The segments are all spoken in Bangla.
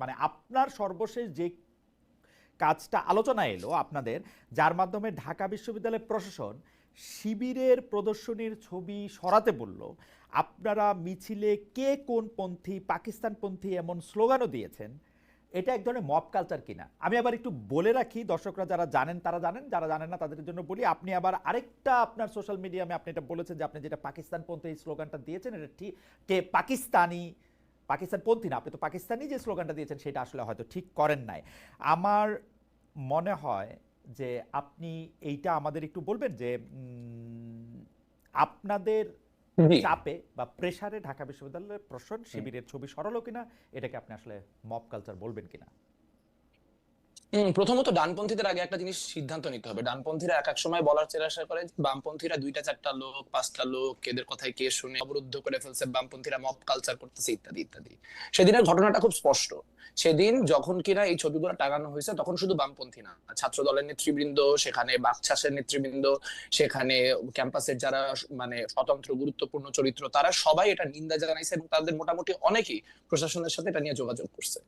মানে আপনার সর্বশেষ যে কাজটা আলোচনা এলো আপনাদের, যার মাধ্যমে ঢাকা বিশ্ববিদ্যালয়ের প্রশাসন শিবিরের প্রদর্শনীর ছবি সরাতে বলল, আপনারা মিছিলে কে কোন পন্থী পাকিস্তানপন্থী এমন স্লোগানও দিয়েছেন, এটা এক ধরনের মব কালচার কিনা? আমি আবার একটু বলে রাখি, দর্শকরা যারা জানেন তারা জানেন, যারা জানেন না তাদের জন্য বলি, আপনি আবার আরেকটা আপনার সোশ্যাল মিডিয়ামে আপনি এটা বলেছেন যে আপনি যেটা পাকিস্তানপন্থী স্লোগানটা দিয়েছেন, এটা ঠিক, কে পাকিস্তানি পাকিস্তানপন্থী না আপনি তো পাকিস্তানি যে স্লোগানটা দিয়েছেন সেটা আসলে হয়তো ঠিক করেন নাই। আমার মনে হয় যে আপনি এইটা আমাদের একটু বলবেন যে উম, আপনাদের চাপে বা প্রেসারে ঢাকা বিশ্ববিদ্যালয়ের প্রশ্ন শিবিরের ছবি সরালো কিনা এটাকে আপনি আসলে মব কালচার বলবেন কিনা? প্রথমত ডানপন্থীদের আগে একটা জিনিস সিদ্ধান্ত নিতে হবে। ডানপন্থীরা এক এক সময় বলার চেষ্টা করে বামপন্থীরা দুইটা চারটা লোক, পাঁচটা লোক এদের কথায় কে শুনে অবরুদ্ধ করে ফেলছে, বামপন্থীরা মব কালচার করতেছে, ইত্যাদি ইত্যাদি। সেদিনের ঘটনাটা খুব স্পষ্ট। সেদিন যখন কিনা এই ছবিগুলো টাঙানো হয়েছে, তখন শুধু বামপন্থী না ছাত্র দলের নেতৃবৃন্দ, সেখানে বাকচাষের নেতৃবৃন্দ, সেখানে ক্যাম্পাসের যারা মানে স্বতন্ত্র, গুরুত্বপূর্ণ চরিত্র, তারা সবাই এটা নিন্দা জানাইছে এবং তাদের মোটামুটি অনেকেই প্রশাসনের সাথে এটা নিয়ে যোগাযোগ করছে।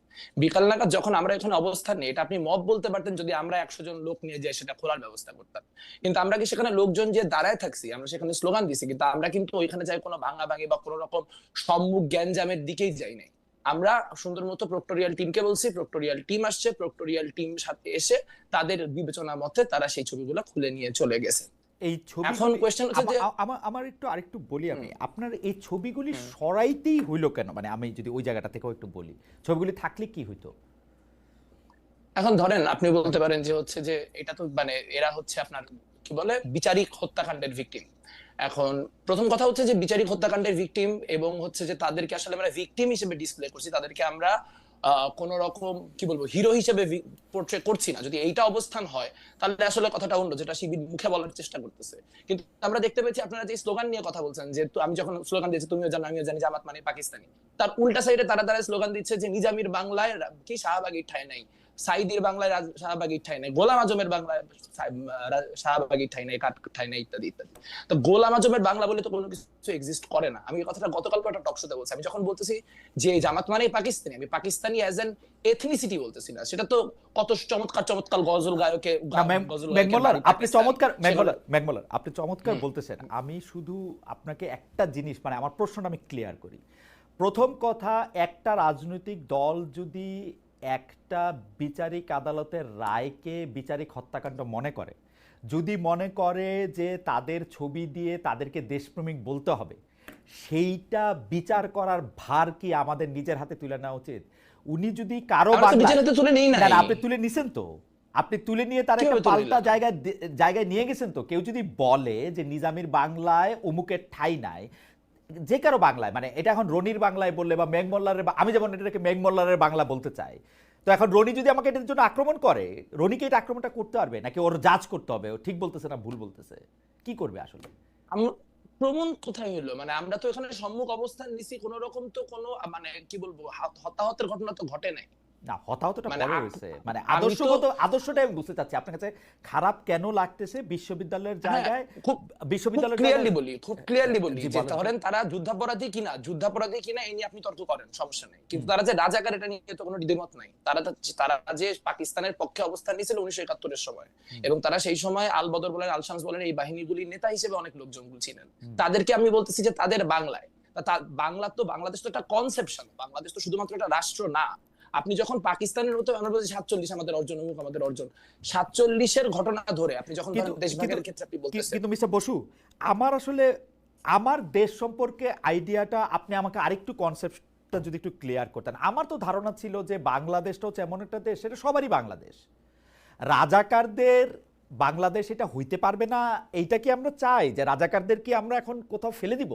বিকাল নাগাদ যখন আমরা এখানে অবস্থান নেই, এটা আপনি মব বলতে পারতেন যদি আমরা একশো জন লোক নিয়ে যাই সেটা খোলার ব্যবস্থা করতাম। কিন্তু আমরা কি সেখানে লোকজন যে দাঁড়ায় থাকছি? আমরা সেখানে স্লোগান দিছি কিন্তু আমরা কিন্তু ওইখানে যাই কোনো ভাঙা ভাঙি বা কোনো রকম সম্মুখ জ্ঞানজামের দিকেই যাই নাই। আমরা সুন্দর মতো প্রক্টোরিয়াল টিমকে বলছি প্রক্টোরিয়াল টিম আসছে প্রক্টোরিয়াল টিম সাথে এসে তাদের বিবেচনা মতে তারা সেই ছবিগুলো খুলে নিয়ে চলে গেছে। এই ছবি এখন question হচ্ছে যে- আমার আমার একটু আরেকটু বলি আমি। আপনার এই ছবিগুলি সরাইতেই হইল কেন? মানে আমি যদি ওই জায়গাটা থেকেও একটু বলি ছবিগুলি থাকলে কি হইতো? এখন ধরেন আপনি বলতে পারেন যে হচ্ছে যে এটা তো মানে এরা হচ্ছে আপনার কি বলে, বিচারিক হত্যাকাণ্ডের ভিকটিম এখন প্রথম কথা হচ্ছে যে বিচারিক হত্যাকাণ্ডের ভিকটিম এবং হচ্ছে যে তাদেরকে আসলে আমরা ভিকটিম হিসেবে ডিসপ্লে করছি। তাদেরকে আমরা কোন রকম কি বলব হিরো হিসেবে পোর্ট্রে করছি না। যদি এইটা অবস্থান হয়, তাহলে আসলে কথাটা অন্য, যেটা শিবির মুখে বলার চেষ্টা করতেছে। কিন্তু আমরা দেখতে পেয়েছি আপনারা যে স্লোগান নিয়ে কথা বলছেন, যে আমি যখন স্লোগান দিয়েছি, তুমিও জানো, আমিও জানি জামাত মানে পাকিস্তানি। তার উল্টা সাইডে তারা তারা স্লোগান দিচ্ছে যে নিজামির বাংলায় কি শাহবাগীর ঠায় নাই। সাইদির বাংলায় শাহবাগীর ঠাই নাই গোলাম আজমের বাংলায় সা- রা- ঠাই নাই কাঠ ঠাই নাই ইত্যাদি ইত্যাদি। তো গোলাম আজমের বাংলা বলে তো কোনো কিছু এক্সিস্ট করে না। আমি কথাটা গতকাল একটা টক শোতে বলছি। আমি যখন বলতেছি যে জামাত মানে পাকিস্তানি আমি পাকিস্তানি অ্যাজ এন এথনিসিটি বলতেছি না। সেটা তো কত চমৎকার চমৎকার গজল গায়কে ম্যাকমোলার, আপনি চমৎকার ম্যাকমোলার, ম্যাকমোলার, আপনি চমৎকার বলতেছেন। আমি শুধু আপনাকে একটা জিনিস মানে আমার প্রশ্নটা আমি ক্লিয়ার করি। প্রথম কথা একটা রাজনৈতিক দল যদি একটা বিচারিক আদালতের রায়কে বিচারিক হত্যাকাণ্ড মনে করে। যদি মনে করে যে তাদের ছবি দিয়ে তাদেরকে দেশপ্রেমিক বলতে হবে সেইটা বিচার করার ভার কি আমাদের নিজের হাতে তুলে নেওয়া উচিত? উনি যদি কারও আপনি তুলে নিছেন তো। আপনি তুলে নিয়ে তার একটা পাল্টা জায়গায় জায়গায় নিয়ে গেছেন তো। কেউ যদি বলে যে নিজামির বাংলায় অমুকের ঠাই নাই যে কারও বাংলায় মানে এটা এখন রনির বাংলায় বললে বা মেঘমল্লারের বা- আমি যেমন এটাকে মেঘমল্লারের বাংলা বলতে চাই, তো এখন রনি যদি আমাকে এটার জন্য আক্রমণ করে, রনিকে এটা আক্রমণটা করতে পারবে? নাকি ওর জাজ করতে হবে? ও ঠিক বলতেছে না, ভুল বলতেছে? কি করবে আসলে? প্রমাণ কোথায় হলো? মানে আমরা তো এখানে সম্মুখ অবস্থান নিছি, কোন রকম তো কোনো মানে কি বলব হতাহতের ঘটনা তো ঘটে নাই। না হতাহতটা মানে পরে হয়েছে মানে আদর্শগত আদর্শটাই আমি বুঝতে চাচ্ছি। আপনার কাছে খারাপ কেন লাগতেছে বিশ্ববিদ্যালয়ের হ্যাঁ, জায়গায়? খুব বিশ্ববিদ্যালয়ের ক্লিয়ারলি বলি খুব ক্লিয়ারলি বলি যে ধরেন তারা যুদ্ধাপরাধী কিনা যুদ্ধাপরাধী কিনা এই নিয়ে আপনি তর্ক করেন সমস্যা নেই। কিন্তু তারা যে রাজাকার এটা নিয়ে তো কোনো দ্বিমত নাই। তারা তারা যে পাকিস্তানের পক্ষে অবস্থান নিয়েছিল উনিশশো একাত্তরের সময়। এবং তারা সেই সময় আল বদর বলেন আল শামস বলেন এই বাহিনীগুলির নেতা হিসেবে অনেক লোকজন ছিলেন। তাদেরকে আমি বলতেছি যে তাদের বাংলায়। বাংলা তো বাংলাদেশ তো একটা কনসেপশন বাংলাদেশ তো শুধুমাত্র একটা রাষ্ট্র না। আপনি যখন পাকিস্তানের মতো আমরা বলছি সাতচল্লিশ আমাদের অর্জন অমুক আমাদের অর্জন। সাতচল্লিশের ঘটনা ধরে আপনি যখন দেশভাগের ক্ষেত্রে আপনি বলতেছেন। কিন্তু মিস্টার বসু আমার আসলে আমার দেশ সম্পর্কে আইডিয়াটা আপনি আমাকে আরেকটু কনসেপ্টটা যদি একটু ক্লিয়ার করতেন। আমার তো ধারণা ছিল যে বাংলাদেশটা হচ্ছে এমন একটা দেশ সেটা সবারই বাংলাদেশ। রাজাকারদের বাংলাদেশ এটা হইতে পারবে না এইটা কি আমরা চাই? যে রাজাকারদের কি আমরা এখন কোথাও ফেলে দিব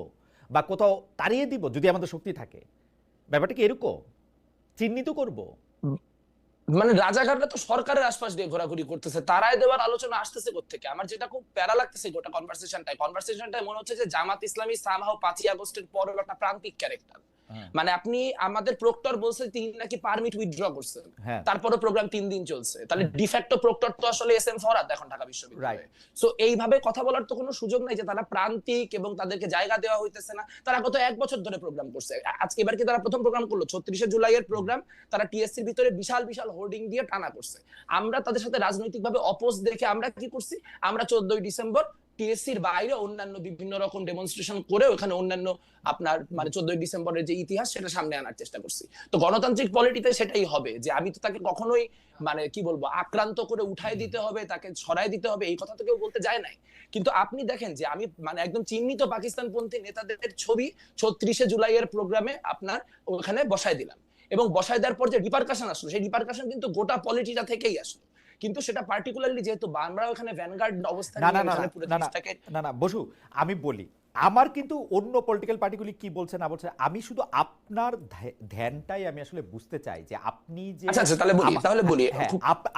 বা কোথাও তাড়িয়ে দিব যদি আমাদের শক্তি থাকে? ব্যাপারটা কি এরকম? চিহ্নিত করব? মানে রাজাঘাটরা তো সরকারের আশপাশ দিয়ে ঘোরাঘুরি করতেছে, তারাই দেওয়ার আলোচনা আসতেছে থেকে আমার যেটা খুব প্যারা লাগতেছে গোটা কনভারসেশনটাই কনভারসেশনটাই মনে হচ্ছে যে জামাত ইসলামী সামহাও পাঁচই আগস্টের পর একটা প্রান্তিক ক্যারেক্টার। মানে আপনি আমাদের প্রক্টর বলছে তিনি নাকি পারমিট উইথড্র করছেন হ্যাঁ। তারপরে প্রোগ্রাম তিন দিন চলছে। তাহলে ডিফ্যাক্টো প্রক্টর তো আসলে এস এম ফরাদ এখন ঢাকা বিশ্ববিদ্যালয়ে। সো এইভাবে কথা বলার তো কোনো সুযোগ নাই যে তারা প্রান্তিক এবং তাদেরকে জায়গা দেওয়া হইতেছে না। তারা গত এক বছর ধরে প্রোগ্রাম করছে। আজকে এবার কি তারা প্রথম প্রোগ্রাম করল? ছত্রিশে জুলাইয়ের প্রোগ্রাম তারা টিএসসির ভিতরে বিশাল বিশাল হোর্ডিং দিয়ে টানা করছে। আমরা তাদের সাথে রাজনৈতিকভাবে অপোজ দেখে আমরা কি করছি? আমরা চোদ্দই ডিসেম্বর টিএসসির বাইরে অন্যান্য বিভিন্ন রকম ডেমনস্ট্রেশন করে ওখানে অন্যান্য আপনার মানে চোদ্দই ডিসেম্বরের যে ইতিহাস সেটা সামনে আনার চেষ্টা করছি। তো গণতান্ত্রিক পলিটিতে সেটাই হবে যে আমি তো তাকে কখনোই মানে কি বলব আক্রান্ত করে উঠাই দিতে হবে তাকে ছড়াই দিতে হবে এই কথা তো কেউ বলতে যায় নাই। কিন্তু আপনি দেখেন যে আমি মানে একদম চিহ্নিত পাকিস্তানপন্থী নেতাদের ছবি ছত্রিশে জুলাইয়ের প্রোগ্রামে আপনার ওখানে বসায় দিলাম। এবং বসায় দেওয়ার পর যে রিপারকাশন আসলো সেই রিপারকাশন কিন্তু গোটা পলিটিটা থেকেই আসলো। কিন্তু সেটা পার্টিকুলারলি যেহেতু আমরা ওখানে ভ্যানগার্ড অবস্থান না, না, না, না, না, বসু আমি বলি আমার কিন্তু অন্য পলিটিক্যাল পার্টিগুলি কি বলছে না বলছে আমি শুধু আপনার ধ্যানটাই আমি আসলে বুঝতে চাই যে আপনি যে আচ্ছা আচ্ছা তাহলে বলি তাহলে বলি হ্যাঁ,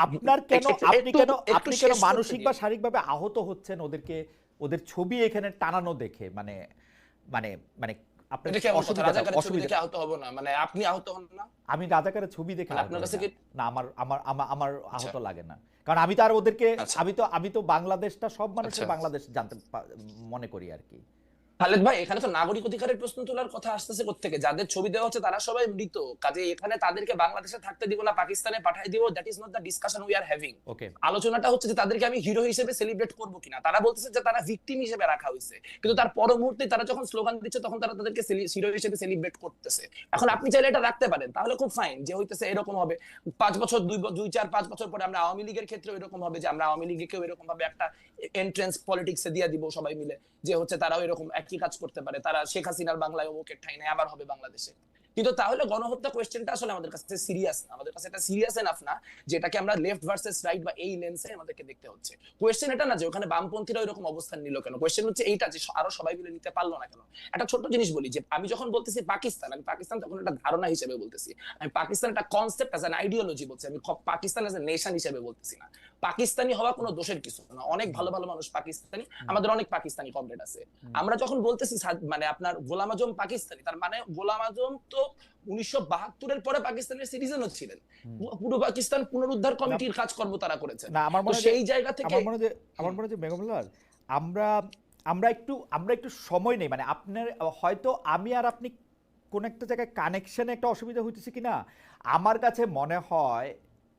আপনার কেন আপনি কেন আপনি কেন মানসিক বা। শারীরিকভাবে আহত হচ্ছেন ওদেরকে ওদের ছবি এখানে টানানো দেখে মানে মানে মানে মানে আপনি আহত হন না আমি রাজাকারের ছবি দেখে মানে আপনার কাছে না। কি- না আমার আমার আমার- আমার আহত আচ্ছা। লাগে না কারণ আমি তো আর ওদেরকে আচ্ছা। আমি তো আমি তো বাংলাদেশটা সব মানুষের আচ্ছা। বাংলাদেশ জানতে মনে করি আর কি খালেদ ভাই এখানে তো নাগরিক অধিকারের প্রশ্ন তোলার কথা আসতেছে থেকে যাদের ছবি দেওয়া হচ্ছে তারা সবাই মৃত। কাজে এখানে তাদেরকে বাংলাদেশে থাকতে দিব না পাকিস্তানে পাঠাই দিব that is not the discussion we are having okay আলোচনাটা হচ্ছে যে তাদেরকে আমি হিরো হিসেবে সেলিব্রেট করব কিনা। তারা বলতেছে যে তারা ভিকটিম হিসেবে রাখা হয়েছে। কিন্তু তার পর মুহূর্তে তারা যখন স্লোগান দিচ্ছে তখন তারা তাদেরকে হিরো হিসেবে সেলিব্রেট করতেছে। এখন আপনি চাইলে এটা রাখতে পারেন তাহলে খুব ফাইন যে হইতেছে এরকম হবে। পাঁচ বছর দুই দুই চার পাঁচ বছর পরে আমরা আওয়ামী লীগের ক্ষেত্রে এরকম হবে যে আমরা আওয়ামী লীগকেও এরকম ভাবে একটা এন্ট্রেন্স পলিটিক্সে দিয়ে দিব সবাই মিলে, যে হচ্ছে তারাও এরকম একই কাজ করতে পারে। তারা শেখ হাসিনার বাংলায় অমুকের ঠাই নেই আবার হবে বাংলাদেশে। কিন্তু তাহলে গণহত্যা কোয়েশ্চেনটা আসলে আমাদের কাছে সিরিয়াস না। আমাদের কাছে এটা সিরিয়াস এনাফ না, যেটাকে আমরা লেফট ভার্সেস রাইট বা এই লেন্সে আমাদেরকে দেখতে হচ্ছে। কোয়েশ্চেন এটা না যে ওখানে বামপন্থীরা এরকম অবস্থান নিল কেন? কোয়েশ্চেন হচ্ছে এইটা যে আরও সবাই মিলে নিতে পারল না কেন? একটা ছোট্ট জিনিস বলি যে, আমি যখন বলতেছি পাকিস্তান, আমি পাকিস্তান তখন একটা ধারণা হিসেবে বলতেছি। আমি পাকিস্তান একটা কনসেপ্ট অ্যাজ অ্যান আইডিওলজি বলছি। আমি পাকিস্তান অ্যাজ এ নেশন হিসেবে বলতেছি না। পাকিস্তানি হওয়া কোনো দোষের কিছু না। অনেক ভালো ভালো মানুষ পাকিস্তানি আমাদের অনেক পাকিস্তানি কমরেড আছে। আমরা যখন বলতেছি মানে আপনার গোলাম আজম পাকিস্তানি তার মানে গোলাম আজম তো উনিশশো বাহাত্তরের পরে পাকিস্তানের সিটিজেনও ছিলেন। পূর্ব পাকিস্তান পুনরুদ্ধার কমিটির কাজকর্ম তারা করেছেন। না আমার মনে সেই জায়গা থেকে আমার মনে আমার মনে যে আমরা আমরা একটু আমরা একটু সময় নেই। মানে আপনার হয়তো আমি আর আপনি কোন একটা জায়গায় কানেকশনে একটা অসুবিধা হইতেছে কিনা? আমার কাছে মনে হয়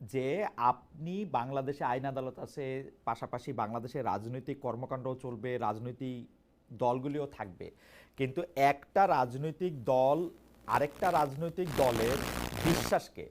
যে আপনি বাংলাদেশে আইন আদালত আছে, পাশাপাশি বাংলাদেশে রাজনৈতিক কর্মকাণ্ডও চলবে, রাজনৈতিক দলগুলিও থাকবে। কিন্তু একটা রাজনৈতিক দল, আরেকটা রাজনৈতিক দলের বিশ্বাসকে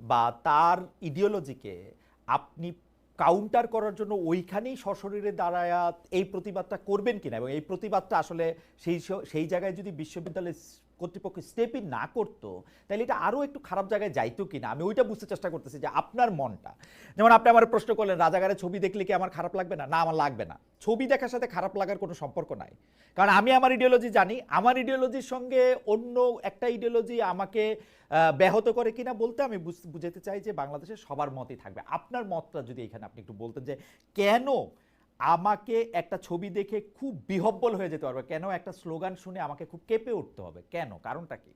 বা তার ইডিওলজিকে আপনি কাউন্টার করার জন্য ওইখানেই সশরীরে দাঁড়ায় এই প্রতিবাদটা করবেন কিনা? এবং এই প্রতিবাদটা আসলে সেই সেই জায়গায় যদি বিশ্ববিদ্যালয়ের কর্তৃপক্ষ স্টেপই না করতো তাহলে এটা আরও একটু খারাপ জায়গায় যাইতো কিনা? আমি ওইটা বুঝতে চেষ্টা করতেছি যে আপনার মনটা। যেমন আপনি আমার প্রশ্ন করলেন রাজাগারের ছবি দেখলে কি আমার খারাপ লাগবে না? না, আমার লাগবে না। ছবি দেখার সাথে খারাপ লাগার কোনো সম্পর্ক নাই। কারণ আমি আমার ইডিওলজি জানি, আমার ইডিওলজির সঙ্গে অন্য একটা ইডিওলজি আমাকে ব্যাহত করে কিনা বলতে আমি বুঝতে বুঝাতে চাই যে বাংলাদেশে সবার মতই থাকবে। আপনার মতটা যদি এখানে আপনি একটু বলতেন যে কেন আমাকে একটা ছবি দেখে খুব বিহব্বল হয়ে যেতে পারবে। কেন? একটা স্লোগান শুনে আমাকে খুব কেঁপে উঠতে হবে। কেন? কারণটা কি?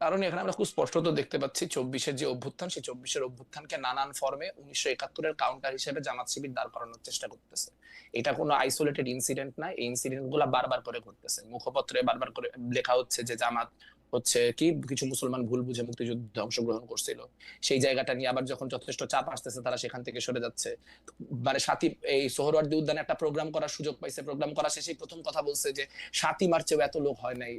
কারণ এখানে আমরা খুব স্পষ্টত দেখতে পাচ্ছি, চব্বিশের যে অভ্যুত্থান, সেই চব্বিশের অভ্যুত্থানকে নানান ফর্মে উনিশশো একাত্তরের কাউন্টার হিসেবে জামাত শিবির দাঁড় করানোর চেষ্টা করতেছে। এটা কোনো আইসোলেটেড ইনসিডেন্ট না, এই ইনসিডেন্টগুলা বারবার করে ঘটতেছে। মুখপত্রে বারবার করে লেখা হচ্ছে যে জামাত হচ্ছে কি, কিছু মুসলমান ভুল বুঝে মুক্তিযুদ্ধে অংশগ্রহণ করছিল। সেই জায়গাটা নিয়ে আবার যখন যথেষ্ট চাপ আসতেছে, তারা সেখান থেকে সরে যাচ্ছে। মানে সাথী এই সোহরওয়ার্দী উদ্যানে একটা প্রোগ্রাম করার সুযোগ পাইছে। প্রোগ্রাম করা শেষে প্রথম কথা বলছে যে, সাতই মার্চেও এত লোক হয় নাই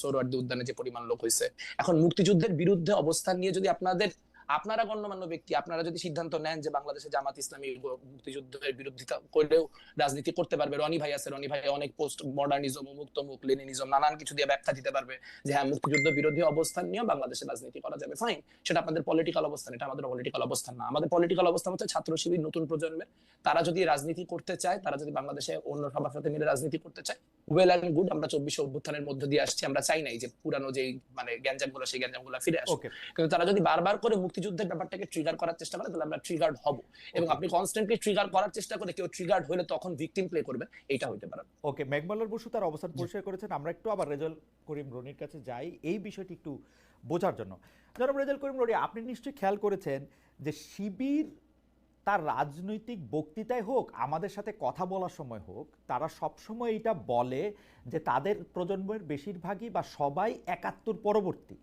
সোহরওয়ার্দী উদ্যানে যে পরিমাণ লোক হয়েছে এখন মুক্তিযুদ্ধের বিরুদ্ধে অবস্থান নিয়ে যদি আপনাদের আপনারা গণ্যমান্য ব্যক্তি, আপনারা যদি সিদ্ধান্ত নেন যে বাংলাদেশে জামাত ইসলামী মুক্তিযুদ্ধের বিরোধিতা করেও রাজনীতি করতে পারবে, রনি ভাই আছে, রনি ভাই অনেক পোস্ট মডার্নিজম মুক্ত মুখ লেনিনিজম নানান কিছু দিয়ে ব্যাখ্যা দিতে পারবে যে হ্যাঁ মুক্তিযুদ্ধ বিরোধী অবস্থান নিয়ে বাংলাদেশে রাজনীতি করা যাবে। ফাইন সেটা আপনাদের পলিটিক্যাল অবস্থান, এটা আমাদের পলিটিক্যাল অবস্থান না। আমাদের পলিটিক্যাল অবস্থান হচ্ছে ছাত্র শিবির, নতুন প্রজন্মের। তারা যদি রাজনীতি করতে চায়, তারা যদি বাংলাদেশে অন্য সবার সাথে মিলে রাজনীতি করতে চায় ওয়েল অ্যান্ড গুড আমরা চব্বিশে অভ্যুত্থানের মধ্য দিয়ে আসছি আমরা চাই নাই যে পুরানো যে মানে গ্যাঞ্জামগুলো সেই গ্যাঞ্জামগুলো ফিরে ওকে কিন্তু তারা যদি বারবার করে মুক্তিযুদ্ধের ব্যাপারটাকে ট্রিগার করার চেষ্টা করে তাহলে আমরা ট্রিগার্ড হব। এবং আপনি কনস্ট্যান্টলি ট্রিগার করার চেষ্টা করে কেউ ট্রিগার্ড হলে তখন ভিকটিম প্লে করবে এটা হইতে পারে। ওকে মেঘমালার বসু তার অবস্থান পরিষ্কার করেছেন। আমরা একটু আবার রেজাল করিম রনির কাছে যাই। এই বিষয়টি একটু বোঝার জন্য। জনাব রেজাল করিম রনি আপনি নিশ্চয়ই খেয়াল করেছেন যে শিবির তার রাজনৈতিক বক্তৃতায় হোক, আমাদের সাথে কথা বলার সময় হোক, তারা সবসময় এটা বলে যে তাদের প্রজন্মের বেশিরভাগই বা সবাই একাত্তর পরবর্তী।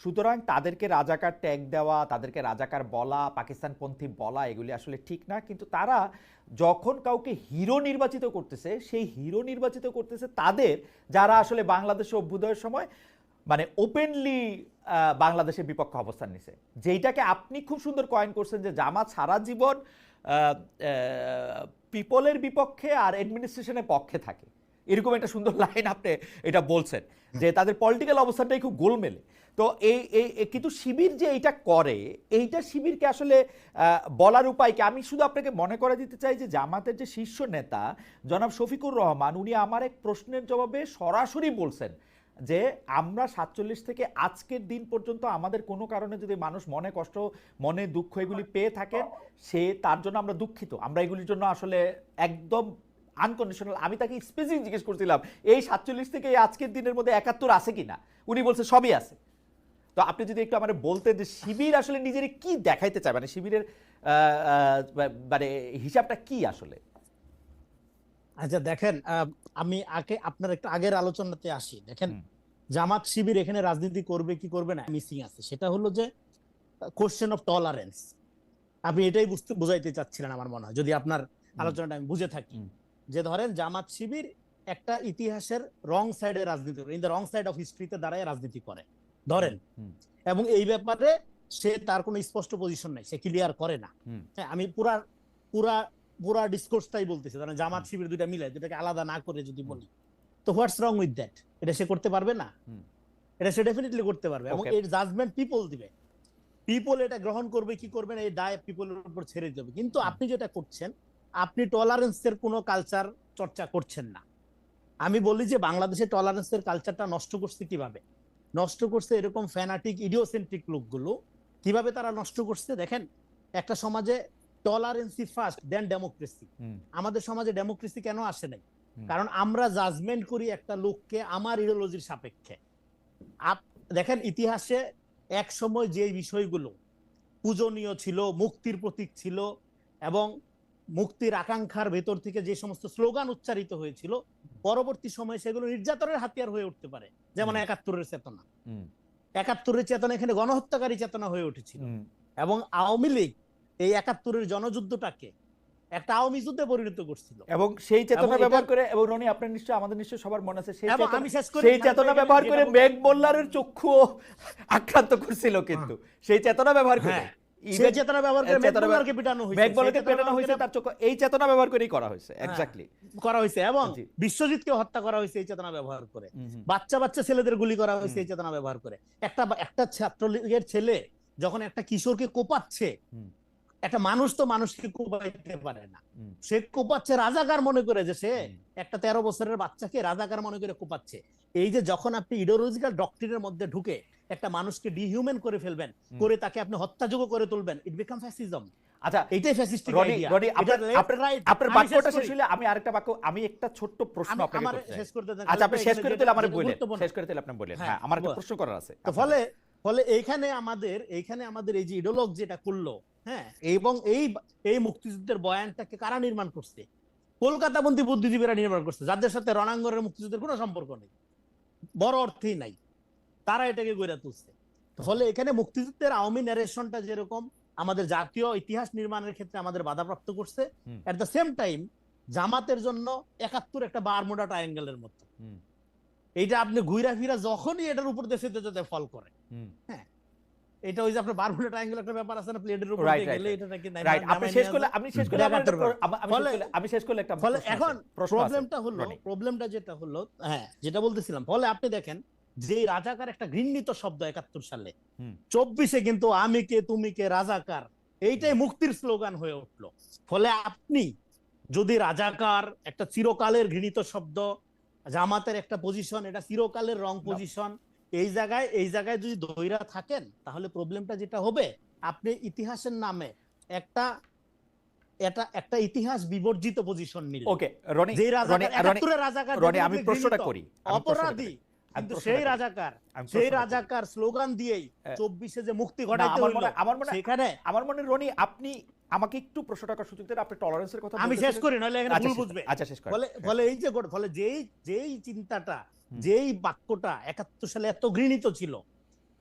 সুতরাং তাদেরকে রাজাকার ট্যাগ দেওয়া, তাদেরকে রাজাকার বলা, পাকিস্তানপন্থী বলা, এগুলি আসলে ঠিক না। কিন্তু তারা যখন কাউকে হিরো নির্বাচিত করতেছে, সেই হিরো নির্বাচিত করতেছে তাদের, যারা আসলে বাংলাদেশে অভ্যুদয়ের সময় মানে ওপেনলি বাংলাদেশের বিপক্ষে অবস্থান নিছে। যেইটাকে আপনি খুব সুন্দর কয়েন করছেন যে জামাত সারা জীবন পিপলের বিপক্ষে আর অ্যাডমিনিস্ট্রেশনের পক্ষে থাকে। এরকম একটা সুন্দর লাইন আপনি এটা বলছেন, যে তাদের পলিটিক্যাল অবস্থানটাই খুব গোলমেলে। তো এই এই, এই- কিন্তু শিবির যে এইটা করে, এইটা শিবিরকে আসলে বলার উপায় কি? আমি শুধু আপনাকে মনে করে দিতে চাই যে জামাতের যে শীর্ষ নেতা জনাব শফিকুর রহমান, উনি আমার এক প্রশ্নের জবাবে সরাসরি বলছেন যে আমরা সাতচল্লিশ থেকে আজকের দিন পর্যন্ত আমাদের কোনো কারণে যদি মানুষ মনে কষ্ট, মনে দুঃখ এগুলি পেয়ে থাকেন, সে তার জন্য আমরা দুঃখিত। আমরা এগুলির জন্য আসলে একদম আনকন্ডিশনাল আমি তাকে স্পেসিফিক জিজ্ঞেস করছিলাম, এই সাতচল্লিশ থেকে এই আজকের দিনের মধ্যে একাত্তর আছে কিনা? উনি বলছে, সবই আছে। তো আপনি যদি একটু আমার বলতেন যে শিবির আসলে নিজের কি দেখাইতে চায়? মানে শিবিরের মানে হিসাবটা কি আসলে? আচ্ছা দেখেন আমি আগে আপনার একটু আগের আলোচনাতে আসি। দেখেন জামাত শিবির এখানে রাজনীতি করবে কি করবে না মিসিং আছে। সেটা হলো যে কোশ্চেন অফ টলারেন্স আপনি এটাই বুঝতে বুঝাইতে চাচ্ছিলেন আমার মনে হয় যদি আপনার আলোচনাটা আমি বুঝে থাকি। যে ধরেন জামাত শিবির একটা ইতিহাসের রং সাইডে রাজনীতি করে in the wrong side of হিস্ট্রিতে দাঁড়ায় রাজনীতি করে। ধরেন এবং এই ব্যাপারে সে তার কোনো স্পষ্ট পজিশন নাই সে ক্লিয়ার করে না। হ্যাঁ আমি পুরা পুরা পুরা ডিসকোর্সটাই বলতেছি। ধরেন জামাত শিবির দুইটা মিলে দুটাকে আলাদা না করে যদি বলি। তো হোয়াটস রং উইথ দ্যাট এটা সে করতে পারবে না? এটা সে ডেফিনেটলি করতে পারবে। এবং এর জাজমেন্ট পিপল দিবে। পিপল এটা গ্রহণ করবে কি করবে না এই দায় পিপলের উপর ছেড়ে দিতে হবে কিন্তু আপনি যেটা করছেন আপনি টলারেন্সের কোনো কালচার চর্চা করছেন না। আমি বলি যে বাংলাদেশে টলারেন্সের কালচারটা নষ্ট করছে কীভাবে? নষ্ট করছে এরকম ফ্যানাটিক ইডিওসেন্ট্রিক লোকগুলো। কীভাবে তারা নষ্ট করছে? দেখেন একটা সমাজে টলারেন্সি ফার্স্ট দেন ডেমোক্রেসি আমাদের সমাজে ডেমোক্রেসি কেন আসে নাই? কারণ আমরা জাজমেন্ট করি একটা লোককে আমার ইডিওলজির সাপেক্ষে। আপ- দেখেন ইতিহাসে এক সময় যে বিষয়গুলো পূজনীয় ছিল মুক্তির প্রতীক ছিল এবং মুক্তির আকাঙ্ক্ষার ভেতর থেকে যে সমস্ত স্লোগান উচ্চারিত হয়েছিল পরবর্তী সময়ে সেগুলো নির্যাতনের হাতিয়ার হয়ে উঠতে পারে। যেমন একাত্তরের চেতনা। একাত্তরের চেতনা এখানে গণহত্যাকারী চেতনা হয়ে উঠেছিল। এবং আওয়ামী লীগ এই একাত্তরের জনযুদ্ধটাকে একটা আওয়ামী যুদ্ধে পরিণত করছিল। এবং সেই চেতনা ব্যবহার করে এবং রনি আপনার নিশ্চয় আমাদের নিশ্চয় সবার মনে আছে সেই চেতনা- আমি শেষ করি সেই চেতনা ব্যবহার করে মেঘ মোল্লারের চক্ষু আক্রান্ত করছিল কিন্তু। সেই চেতনা ব্যবহার করে। হ্যাঁ, সেই চেতনা ব্যবহার করে মেঘমল্লারকে পিটানো হয়েছে। চেতনা পেটানো হয়েছে তার চোখ এই চেতনা ব্যবহার করেই করা হয়েছে হ্যাঁ। এক্স্যাক্টলি করা হয়েছে এবং বিশ্বজিৎকে হত্যা করা হয়েছে এই চেতনা ব্যবহার করে। বাচ্চা বাচ্চা ছেলেদের গুলি করা হয়েছে এই চেতনা ব্যবহার করে। একটা একটা ছাত্রলীগের ছেলে যখন একটা কিশোরকে কোপাচ্ছে। একটা মানুষ তো মানুষকে কোপাইতে পারে না। সে কোপাচ্ছে রাজাকার মনে করে যে সে একটা তেরো বছরের বাচ্চাকে রাজাকার মনে করে কোপাচ্ছে। এই যে যখন আপনি ইডিওলজিক্যাল ডক্টরিনের মধ্যে ঢুকে একটা মানুষকে ডিহিউম্যান করে ফেলবেন করে তাকে আপনি হত্যাযোগ্য করে তুলবেন ইট বিকাম ফ্যাসিজম আচ্ছা এইটাই ফ্যাসিস্টিক আইডিয়া রনি আপনার আপনার আপনার বাক্যটা শেষ হলে আমি আরেকটা বাক্য আমি একটা ছোট্ট প্রশ্ন আমি- আপনাকে করতে শেষ করতে দেন। আচ্ছা আপনি শেষ করে দিলে আমার যেটা শেষ করে দিলে আপনি বললেন হ্যাঁ, হ্যাঁ আমার একটা প্রশ্ন করার আছে। তো ফলে ফলে এইখানে আমাদের এইখানে আমাদের এই যে ইডোলগ যেটা করল হ্যাঁ। এবং এই এই মুক্তিযুদ্ধের বয়ানটাকে কারা নির্মাণ করছে? কলকাতাবন্দি বুদ্ধিজীবীরা নির্মাণ করছে যাদের সাথে রণাঙ্গনের মুক্তিযুদ্ধের কোনো সম্পর্ক নেই। বড় অর্থেই নাই। তারা এটাকে গড়ে তুলছে। ফলে এখানে মুক্তিযুদ্ধের আওয়ামী ন্যারেশনটা যেরকম আমাদের জাতীয় ইতিহাস নির্মাণের ক্ষেত্রে আমাদের বাধাপ্রাপ্ত করছে। এট দ্য সেম টাইম জামাতের জন্য একাত্তর একটা বারমোডা ট্রায়াঙ্গেলের মতো। এইটা আপনি ঘুরা ফিরা যখনই এটার উপর দিয়ে যেতে ফল করে। হুম। এটা ওই যে আপনার বারমুডা ট্রায়াঙ্গেল একটা ব্যাপার আছে না প্লেটের উপর দিয়ে গেলে এটা নাকি নাই- রাইট আপনি শেষ করলে আপনি শেষ করলে- আমি শেষ করলে একটা ফলে এখন প্রবলেমটা হলো প্রবলেমটা যেটা হলো হ্যাঁ যেটা বলতেছিলাম ফলে আপনি দেখেন যে রাজাকার একটা ঘৃণিত শব্দ একাত্তর সালে। চব্বিশে কিন্তু আমি কে তুমি কে রাজাকার এইটাই মুক্তির স্লোগান হয়ে উঠল। ফলে আপনি যদি রাজাকার একটা চিরকালের ঘৃণিত শব্দ জামাতের একটা পজিশন এটা চিরকালের রং পজিশন এই জায়গায় এই জায়গায় যদি দইরা থাকেন তাহলে প্রবলেমটা যেটা হবে আপনি ইতিহাসের নামে একটা এটা একটা ইতিহাস বিবর্জিত পজিশন নিলেন ওকে রনি যে রাজাকার রাজাকার রনি আমি প্রশ্নটা করি অপরাধী কিন্তু সেই রাজাকার সেই রাজাকার স্লোগান দিয়েই হ্যাঁ। চব্বিশে যে মুক্তি ঘটাইতে আমার মনে আমার মনে সেখানে আমার মনে হয়, রনি আপনি আমাকে একটু প্রশ্ন টাকার সুযোগ দেন আপনি টলারেন্সের কথা আমি শেষ করি নইলে এখানে আচ্ছা, ভুল বুঝবে। আচ্ছা শেষ করেন। ফলে হ্যাঁ। ফলে এই যে গোট- ফলে যেই যেই চিন্তাটা যেই বাক্যটা একাত্তর সালে এত ঘৃণিত ছিল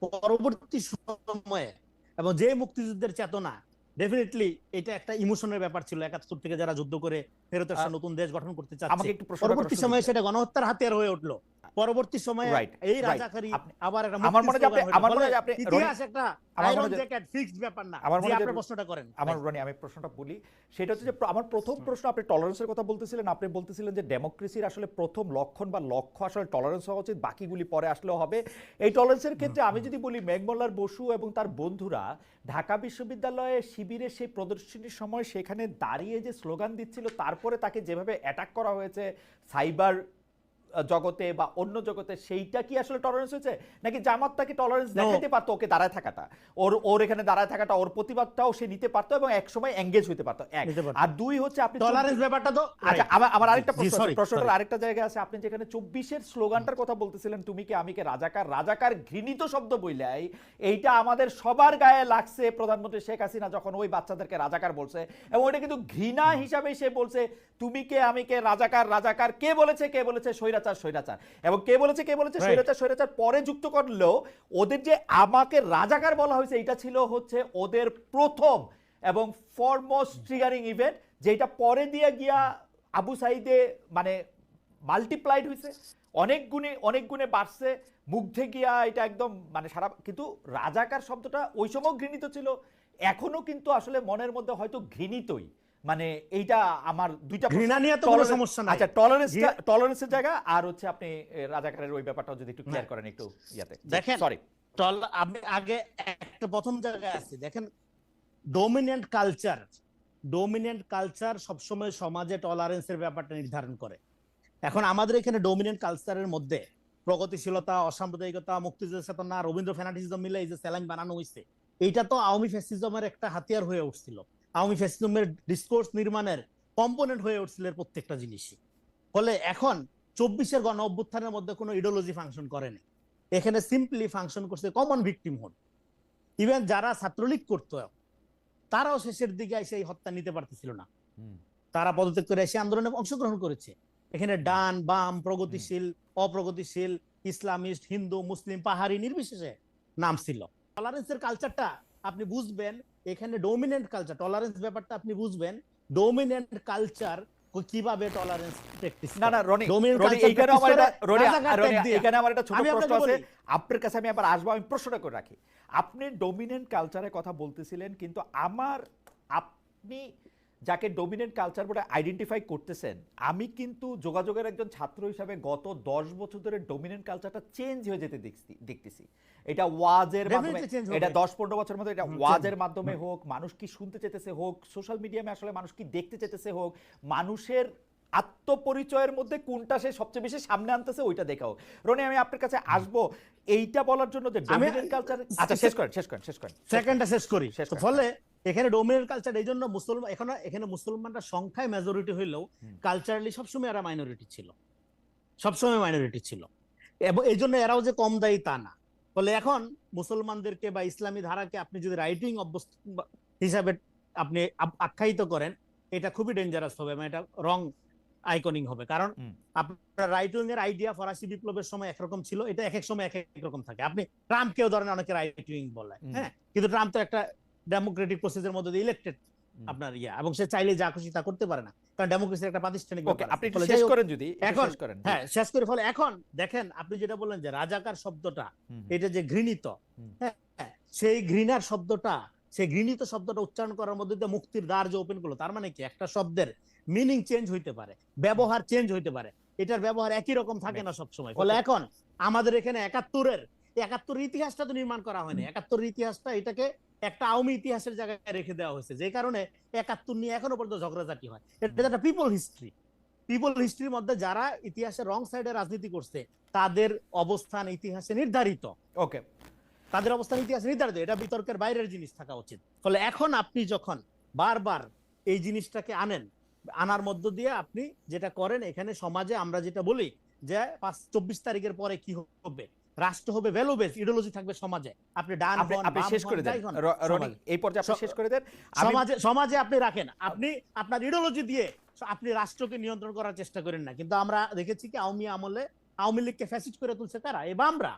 পরবর্তী সময়ে এবং যে মুক্তিযুদ্ধের চেতনা ডেফিনেটলি এটা একটা ইমোশনের ব্যাপার ছিল একাত্তর থেকে যারা যুদ্ধ করে ফেরত এসে নতুন দেশ গঠন করতে চাচ্ছে। পরবর্তী সময়ে সেটা গণহত্যার হাতিয়ার হয়ে উঠল। পরবর্তী সময়ে এই. রাজাকারী আবার একটা আমার মনে হয় আপনি- আমার মনে হয় আপনি- ইতিহাস একটা আয়রন জ্যাকেট ফিক্সড ব্যাপার না আমার মনে হয় আপনি প্রশ্নটা করেন। আমার রনি আমি প্রশ্নটা বলি। সেটা হচ্ছে যে আমার প্রথম প্রশ্ন আপনি টলারেন্সের কথা বলতেছিলেন আপনি বলতেছিলেন যে ডেমোক্রেসির আসলে প্রথম লক্ষণ বা লক্ষ্য আসলে টলারেন্স হওয়া উচিত বাকিগুলি পরে আসলেও হবে। এই টলারেন্সের ক্ষেত্রে আমি যদি বলি মেঘমল্লার বসু এবং তার বন্ধুরা ঢাকা বিশ্ববিদ্যালয়ে শিবিরে সেই প্রদর্শনীর সময় সেখানে দাঁড়িয়ে যে স্লোগান দিচ্ছিল তারপরে তাকে যেভাবে অ্যাটাক করা হয়েছে সাইবার জগতে বা অন্য জগতে সেইটা কি আসলে টলারেন্স হয়েছে? নাকি জামাত তাকে টলারেন্স দেখাতে পারতো ওকে দাঁড়ায় থাকাটা? ওর ওর এখানে দাঁড়ায় থাকাটা ওর প্রতিবাদটাও সে নিতে পারতো এবং এক সময় এঙ্গেজ হতে পারতো। এক। আর দুই হচ্ছে আপনি টলারেন্স ব্যাপারটা তো? আচ্ছা আমার আমার আরেকটা প্রশ্ন। প্রশ্নটার আরেকটা জায়গা আছে। আপনি যেখানে চব্বিশের স্লোগানটার কথা বলতেছিলেন তুমি কি আমি কে রাজাকার? রাজাকার ঘৃণিত শব্দ বইলাই। এইটা আমাদের সবার গায়ে লাগছে। প্রধানমন্ত্রী শেখ হাসিনা যখন ওই বাচ্চাদেরকে রাজাকার বলছে এবং ওইটা কিন্তু ঘৃণা হিসাবে সে বলছে তুমি কে আমি কে? রাজাকার রাজাকার কে বলেছে? কে বলেছে? স্বৈরাচার স্বৈরাচার স্বৈরাচার। এবং কে বলেছে কে বলেছে? স্বৈরাচার স্বৈরাচার পরে যুক্ত করলেও ওদের যে আমাকে রাজাকার বলা হয়েছে এটা ছিল হচ্ছে ওদের প্রথম এবং ফরমোস্ট ট্রিগারিং ইভেন্ট যেটা পরে দিয়ে গিয়া আবু সাইদে মানে মাল্টিপ্লাইড হয়েছে অনেক গুণে অনেক গুণে বাড়ছে। মুগ্ধে গিয়া এটা একদম মানে সারা কিন্তু রাজাকার শব্দটা ওই সময় ঘৃণিত ছিল। এখনও কিন্তু আসলে মনের মধ্যে হয়তো ঘৃণিতই। মানে এইটা আমার দুইটা ঘৃণা নিয়ে তো কোনো সমস্যা নাই। আচ্ছা টলারেন্স টলারেন্সের জায়গা আর হচ্ছে আপনি রাজাকারের ওই ব্যাপারটাও যদি একটু ক্লিয়ার করেন একটু ইয়াতে। দেখেন, সরি টল আপনি আগে একটা প্রথম জায়গায় আছে। দেখেন ডোমিনেন্ট কালচার ডোমিনেন্ট কালচার সবসময় সমাজে টলারেন্সের ব্যাপারটা নির্ধারণ করে। এখন আমাদের এখানে ডোমিনেন্ট কালচারের মধ্যে প্রগতিশীলতা অসাম্প্রদায়িকতা মুক্তিযুদ্ধ চেতনা রবীন্দ্র ফ্যানাটিজম মিলে এই যে স্যালাইন বানানো হয়েছে এইটা তো আওয়ামী ফ্যাসিজমের একটা হাতিয়ার হয়ে উঠছিল। আওয়ামী ফ্যাসিজমের ডিসকোর্স নির্মাণের কম্পোনেন্ট হয়ে উঠছিল প্রত্যেকটা জিনিসই। ফলে এখন চব্বিশের গণ অভ্যুত্থানের মধ্যে কোনো ইডিওলজি ফাংশন করেনি এখানে সিম্পলি ফাংশন করছে কমন ভিকটিমহুড ইভেন যারা ছাত্রলীগ করতো তারাও শেষের দিকে এসে এই হত্যা নিতে পারতেছিল না। তারা পদত্যাগ করে এসে আন্দোলনে অংশগ্রহণ করেছে। এখানে ডান বাম প্রগতিশীল অপ্রগতিশীল ইসলামিস্ট হিন্দু মুসলিম পাহাড়ি নির্বিশেষে নাম ছিল। টলারেন্সের কালচারটা আপনি বুঝবেন এখানে ডোমিনেন্ট কালচার টলারেন্স ব্যাপারটা আপনি বুঝবেন। ডোমিনেন্ট কালচার কীভাবে টলারেন্স প্র্যাকটিস না না রনি রনি এইখানে আমার এটা রনি রনি এখানে আমার একটা ছোট প্রশ্ন আছে। আপনার কাছে আমি আবার আসব আমি প্রশ্নটা করে রাখি। আপনি ডোমিনেন্ট কালচারের কথা বলতেছিলেন কিন্তু আমার আপনি যাকে ডোমিনেন্ট কালচার বলে আইডেন্টিফাই করতেছেন আমি কিন্তু যোগাযোগের একজন ছাত্র হিসাবে গত দশ বছর ধরে ডোমিনেন্ট কালচারটা চেঞ্জ হয়ে যেতে দেখছি দেখতেছি। এটা ওয়াজের মাধ্যমে। এটা দশ পনেরো বছরের মধ্যে এটা ওয়াজের মাধ্যমে হোক মানুষ কি শুনতে চেতেছে হোক সোশ্যাল মিডিয়ামে আসলে মানুষ কি দেখতে চেতেছে হোক মানুষের আত্মপরিচয়ের মধ্যে কোনটা সে সবচেয়ে বেশি সামনে আনতেছে ওইটা দেখা হোক রনি আমি আপনার কাছে আসব এইটা বলার জন্য যে ডোমিনেন্ট কালচার আচ্ছা শেষ করেন শেষ করেন শেষ করেন। সেকেন্ডটা শেষ করি। ফলে এখানে ডোমিনেন্ট কালচার এই জন্য মুসলমান এখন এখানে মুসলমানরা সংখ্যায় মেজরিটি হইলেও কালচারালি সবসময় এরা মাইনরিটি ছিল। সবসময় মাইনরিটি ছিল। এবং এই জন্য এরাও যে কম দায়ী তা না। ফলে এখন মুসলমানদেরকে বা ইসলামী ধারাকে আপনি যদি রাইটিং অভ্যস্ত হিসাবে আপনি আখ্যায়িত করেন এটা খুবই ডেঞ্জারাস হবে এবং এটা রং আইকনিং হবে। কারণ আপনার রাইট উইং এর আইডিয়া ফরাসি বিপ্লবের সময় একরকম ছিল এটা এক এক সময় এক এক রকম থাকে। আপনি ট্রাম্পকেও ধরেন অনেকে রাইট উইং বলে হ্যাঁ? কিন্তু ট্রাম্প তো একটা ডেমোক্রেটিক প্রসেসের মধ্যে দিয়ে ইলেক্টেড আপনার ইয়া এবং সে চাইলে যা খুশি তা করতে পারে না। কারণ ডেমোক্রেসির একটা প্রাতিষ্ঠানিক ওকে ব্যাপার আপনি শেষ করেন যদি এখন- করেন হ্যাঁ শেষ করে ফলে এখন দেখেন আপনি যেটা বললেন যে রাজাকার শব্দটা। এটা যে ঘৃণিত হ্যাঁ সেই ঘৃণার শব্দটা সেই ঘৃণিত শব্দটা উচ্চারণ করার মধ্যে দিয়ে মুক্তির দ্বার যে ওপেন করল তার মানে কি? একটা শব্দের মিনিং চেঞ্জ হইতে পারে ব্যবহার চেঞ্জ হইতে পারে। এটার ব্যবহার একই রকম থাকে না সবসময়। ফলে এখন আমাদের এখানে একাত্তরের একাত্তর ইতিহাসটা তো নির্মাণ করা হয়নি। একাত্তর ইতিহাসটা এটাকে একটা আওয়ামী ইতিহাসের জায়গায় রেখে দেওয়া হয়েছে। যে কারণে একাত্তর নিয়ে এখনও পর্যন্ত ঝগড়াঝাটি হয়। এটা একটা পিপল হিস্ট্রি পিপল হিস্ট্রির মধ্যে যারা ইতিহাসে রং সাইডে রাজনীতি করছে তাদের অবস্থান ইতিহাসে নির্ধারিত। ওকে তাদের অবস্থান ইতিহাসে নির্ধারিত। এটা বিতর্কের বাইরের জিনিস থাকা উচিত। ফলে এখন আপনি যখন বারবার এই জিনিসটাকে আনেন আনার মধ্য দিয়ে আপনি যেটা করেন এখানে সমাজে আমরা যেটা বলি যে পাঁচ চব্বিশ তারিখের পরে কি হবে? রাষ্ট্র হবে ভ্যালু বেস ইডিওলজি থাকবে সমাজে। আপনি ডান আপনি শেষ করে দেন। রনি এই পর্যায়ে আপনি শেষ করে দেন। সমাজে সমাজে আপনি রাখেন। আপনি আপনার ইডিওলজি দিয়ে আপনি রাষ্ট্রকে নিয়ন্ত্রণ করার চেষ্টা করেন না। কিন্তু আমরা দেখেছি কি আওয়ামী আমলে আওয়ামী লীগকে ফ্যাসিস্ট করে তুলছে তারা এবং আমরা